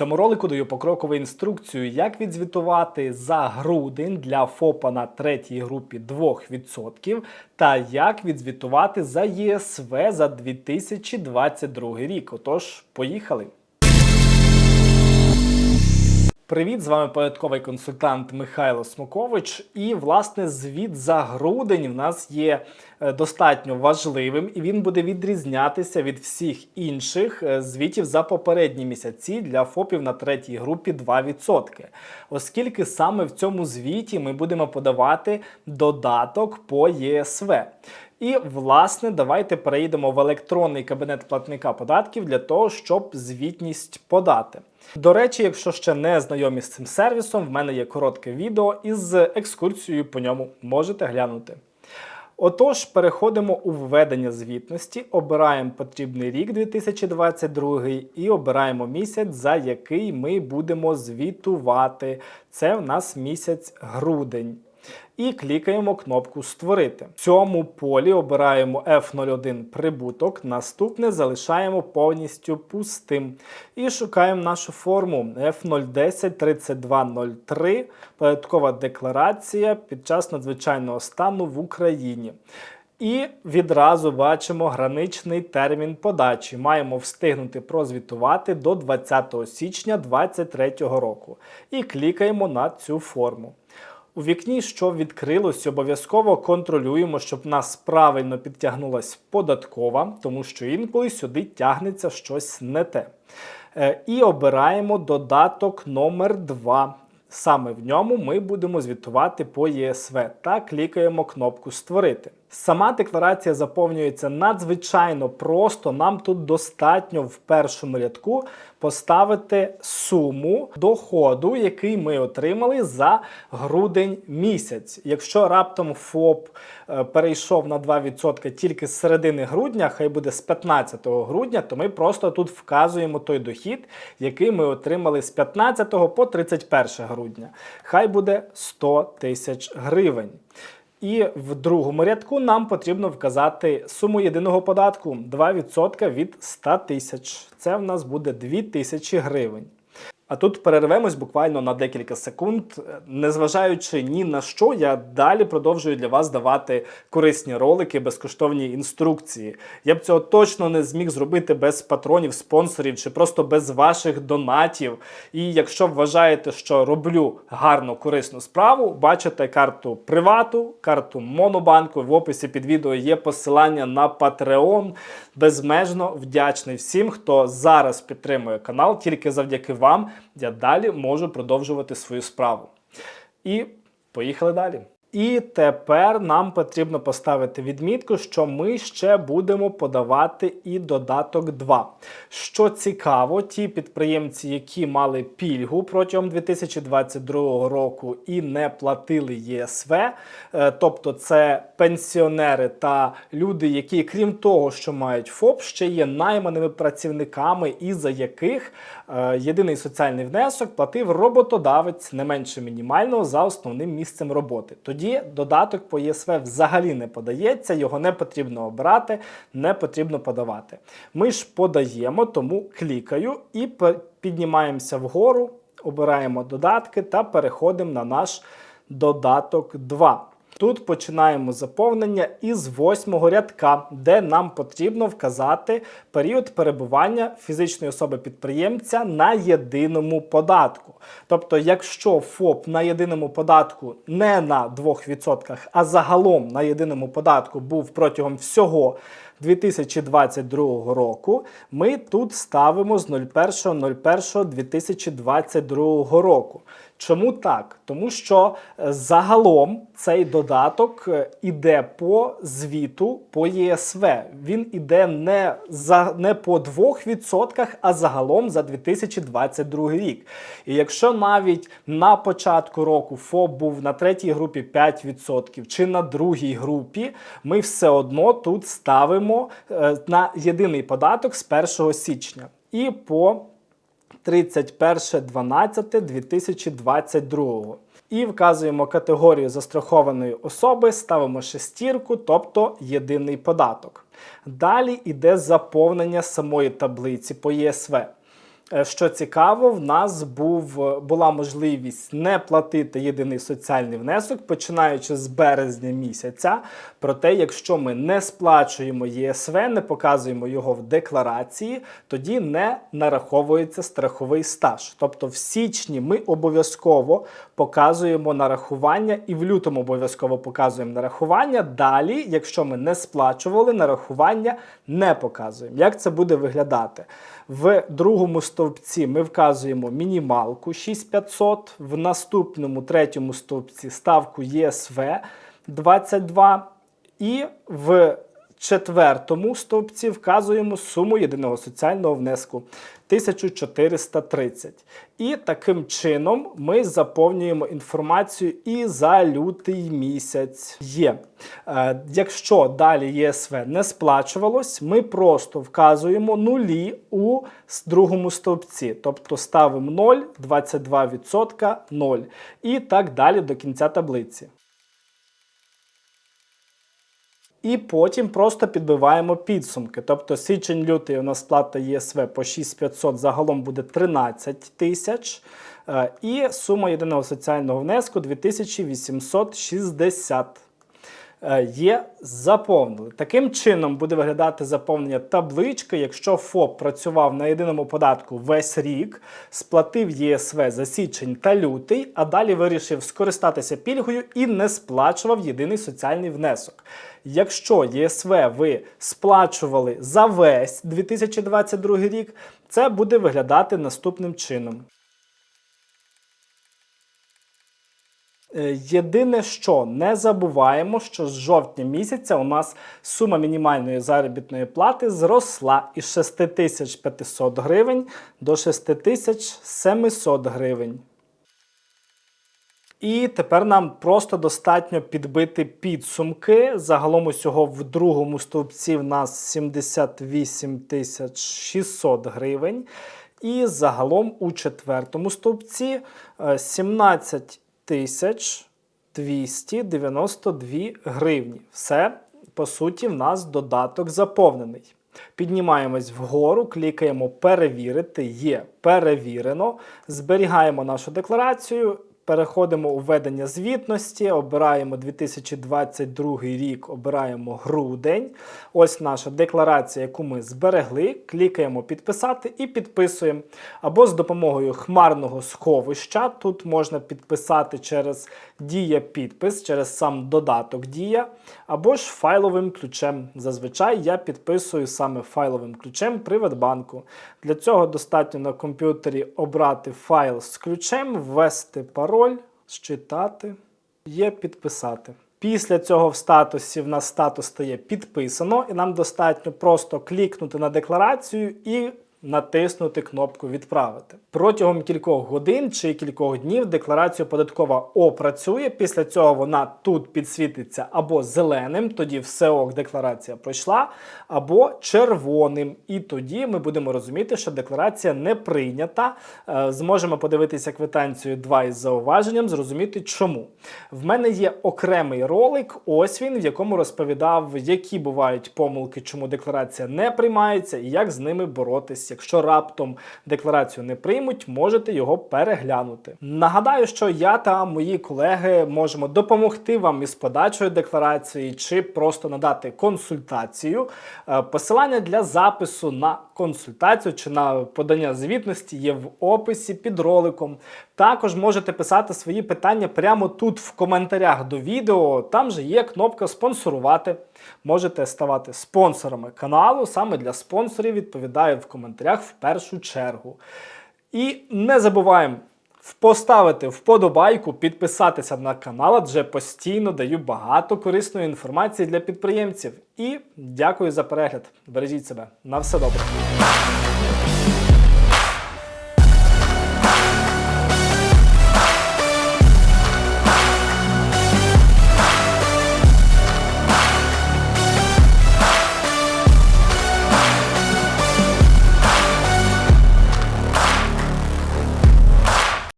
цьому ролику даю покрокову інструкцію, як відзвітувати за грудень для ФОПа на третій групі 2% та як відзвітувати за ЄСВ за 2022 рік. Отож, поїхали! Привіт, з вами податковий консультант Михайло Смокович. І власне звіт за грудень в нас є е, достатньо важливим, і він буде відрізнятися від всіх інших е, звітів за попередні місяці для ФОПів на третій групі 2%. Оскільки саме в цьому звіті ми будемо подавати додаток по ЄСВ. І, власне, давайте перейдемо в електронний кабінет платника податків для того, щоб звітність подати. До речі, якщо ще не знайомі з цим сервісом, в мене є коротке відео із екскурсією по ньому. Можете глянути. Отож, переходимо у введення звітності, обираємо потрібний рік 2022 і обираємо місяць, за який ми будемо звітувати. Це в нас місяць грудень. І клікаємо кнопку Створити. В цьому полі обираємо F01 прибуток. Наступне залишаємо повністю пустим. І шукаємо нашу форму F0103203 податкова декларація під час надзвичайного стану в Україні. І відразу бачимо граничний термін подачі. Маємо встигнути прозвітувати до 20 січня 2023 року. І клікаємо на цю форму. У вікні, що відкрилось, обов'язково контролюємо, щоб нас правильно підтягнулась податкова, тому що інколи сюди тягнеться щось не те. Е, І обираємо додаток номер 2 Саме в ньому ми будемо звітувати по ЄСВ та клікаємо кнопку Створити. Сама декларація заповнюється надзвичайно просто. Нам тут достатньо в першому рядку поставити суму доходу, який ми отримали за грудень місяць. Якщо раптом ФОП е, перейшов на 2% тільки з середини грудня, хай буде з 15 грудня, то ми просто тут вказуємо той дохід, який ми отримали з 15 по 31 грудня. Хай буде 100 тисяч гривень. І в другому рядку нам потрібно вказати суму єдиного податку 2% від 100 тисяч. Це в нас буде 2000 гривень. А тут перервемось буквально на декілька секунд. Незважаючи ні на що, я далі продовжую для вас давати корисні ролики, безкоштовні інструкції. Я б цього точно не зміг зробити без патронів, спонсорів чи просто без ваших донатів. І якщо вважаєте, що роблю гарну корисну справу, бачите карту привату, карту Монобанку. В описі під відео є посилання на Patreon. Безмежно вдячний всім, хто зараз підтримує канал, тільки завдяки вам я далі можу продовжувати свою справу. І поїхали далі. І тепер нам потрібно поставити відмітку, що ми ще будемо подавати і додаток 2. Що цікаво, ті підприємці, які мали пільгу протягом 2022 року і не платили ЄСВ, е, тобто це пенсіонери та люди, які, крім того, що мають ФОП, ще є найманими працівниками, і за яких е, єдиний соціальний внесок платив роботодавець не менше мінімального за основним місцем роботи. Тоді додаток по ЄСВ взагалі не подається, його не потрібно обрати, не потрібно подавати. Ми ж подаємо, тому клікаю і піднімаємося вгору, обираємо додатки та переходимо на наш додаток 2. Тут починаємо заповнення із восьмого рядка, де нам потрібно вказати період перебування фізичної особи-підприємця на єдиному податку. Тобто, якщо ФОП на єдиному податку не на 2%, а загалом на єдиному податку був протягом всього 2022 року, ми тут ставимо з 01.01.2022 року. Чому так? Тому що е, загалом цей додаток е, іде по звіту по ЄСВ. Він іде не за не по 2%, а загалом за 2022 рік. І якщо навіть на початку року ФОП був на третій групі 5% чи на другій групі, ми все одно тут ставимо е, на єдиний податок з 1 січня. І по 31.12.2022. І вказуємо категорію застрахованої особи, ставимо шестірку, тобто єдиний податок. Далі йде заповнення самої таблиці по ЄСВ. Е, Що цікаво, в нас був, е, була можливість не платити єдиний соціальний внесок, починаючи з березня місяця. Проте, якщо ми не сплачуємо ЄСВ, не показуємо його в декларації, тоді не нараховується страховий стаж. Тобто в січні ми обов'язково показуємо нарахування і в лютому обов'язково показуємо нарахування. Далі, якщо ми не сплачували, нарахування не показуємо. Як це буде виглядати? В другому стовпці ми вказуємо мінімалку 6500, в наступному третьому стовпці ставку ЄСВ 22 і в четвертому стовпці вказуємо суму єдиного соціального внеску 1430. І таким чином ми заповнюємо інформацію і за лютий місяць є. Е, якщо далі ЄСВ не сплачувалось, ми просто вказуємо нулі у другому стовпці. Тобто ставимо 0, 22%, 0 і так далі до кінця таблиці. І потім просто підбиваємо підсумки. Тобто січень-лютий у нас плата ЄСВ по 6500 загалом буде 13 тисяч. Е, І сума єдиного соціального внеску 2860 е, є заповнили. Таким чином буде виглядати заповнення таблички, якщо ФОП працював на єдиному податку весь рік, сплатив ЄСВ за січень та лютий, а далі вирішив скористатися пільгою і не сплачував єдиний соціальний внесок. Якщо ЄСВ ви сплачували за весь 2022 рік, це буде виглядати наступним чином. Єдине, що не забуваємо, що з жовтня місяця у нас сума мінімальної заробітної плати зросла із 6500 гривень до 6700 гривень. І тепер нам просто достатньо підбити підсумки. Загалом усього в другому стовпці в нас 78 600 гривень. І загалом у четвертому стовпці е, 17 тисяч 292 гривні. Все, по суті, в нас додаток заповнений. Піднімаємось вгору, клікаємо Перевірити. Є перевірено. Зберігаємо нашу декларацію. Переходимо у введення звітності, обираємо 2022 рік, обираємо грудень. Ось наша декларація, яку ми зберегли. Клікаємо підписати і підписуємо. Або з допомогою хмарного сховища. Тут можна підписати через дія підпис, через сам додаток Дія, або ж файловим ключем. Зазвичай я підписую саме файловим ключем Приватбанку. Для цього достатньо на комп'ютері обрати файл з ключем, ввести пароль, считати, є підписати. Після цього в статусі в нас статус стає підписано, і нам достатньо просто клікнути на декларацію і натиснути кнопку Відправити. Протягом кількох годин чи кількох днів декларацію податкова опрацює. Після цього вона тут підсвітиться або зеленим, тоді все ок, декларація пройшла, або червоним. І тоді ми будемо розуміти, що декларація не прийнята. Е, Зможемо подивитися квитанцію 2 із зауваженням, зрозуміти чому. В мене є окремий ролик, ось він, в якому розповідав, які бувають помилки, чому декларація не приймається і як з ними боротись. Якщо раптом декларацію не приймуть, можете його переглянути. Нагадаю, що я та мої колеги можемо допомогти вам із подачею декларації чи просто надати консультацію. Е, Посилання для запису на консультацію чи на подання звітності є в описі під роликом. Також можете писати свої питання прямо тут в коментарях до відео. Там же є кнопка спонсорувати. Можете ставати спонсорами каналу. Саме для спонсорів відповідаю в коментарях в першу чергу. І не забуваємо поставити вподобайку, підписатися на канал, адже постійно даю багато корисної інформації для підприємців. І дякую за перегляд. Бережіть себе. На все добре.